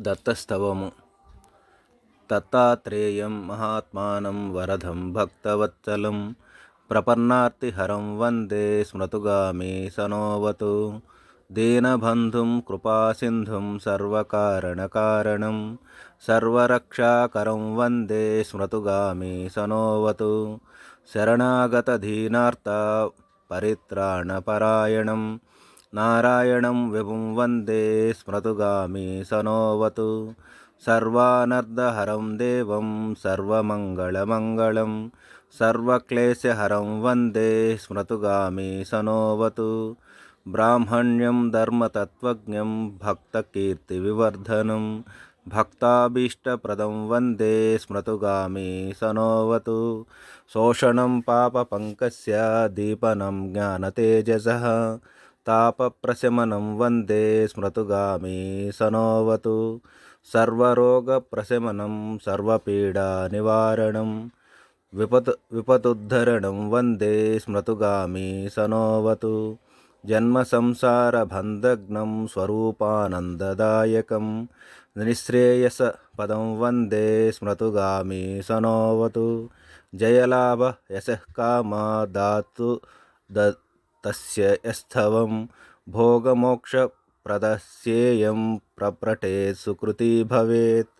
దత్తస్తవము దత్తాత్రేయం మహాత్మానం వరదం భక్తవత్సలం ప్రపన్నార్తిహరం వందే స్మృతుగామి సనోవతు దీనబంధుం కృపాసింధుం సర్వకారణకారణం సర్వరక్షాకరం వందే స్మృతుగామి సనోవతు శరణాగతధీనార్త పరిత్రాణపరాయణం నారాయణం విభుం వందే స్మృతుగామి సనోవతు. సర్వానర్ధహరం దేవం సర్వమంగళమంగళం. సర్వక్లేశహరం వందే స్మృతుగామి సనోవతు. బ్రాహ్మణ్యం ధర్మతత్వజ్ఞం భక్తకీర్తివివర్ధనం. భక్తాభీష్టప్రదం వందే స్మృతుగామి సనోవతు. శోషణం పాపపంకస్య దీపనం జ్ఞానతేజస. తాపప్రశమనం వందే స్మృతుగామి సనోవతు. సర్వరోగప్రశమనం సర్వపీడానివారణం విపతు విపతుద్ధరణం వందే స్మృతుగామి సనోవతు. జన్మసంసారబంధగ్నం స్వరూపానందదాయకం. నిశ్రేయస పదం వందే స్మృతుగామి సనోవతు. జయలాభ యశః కామా దాతు तस्थव भोगमोक्ष भोगमोक्षप्रदस्येयं प्रप्रटे सुकृती भवेत्।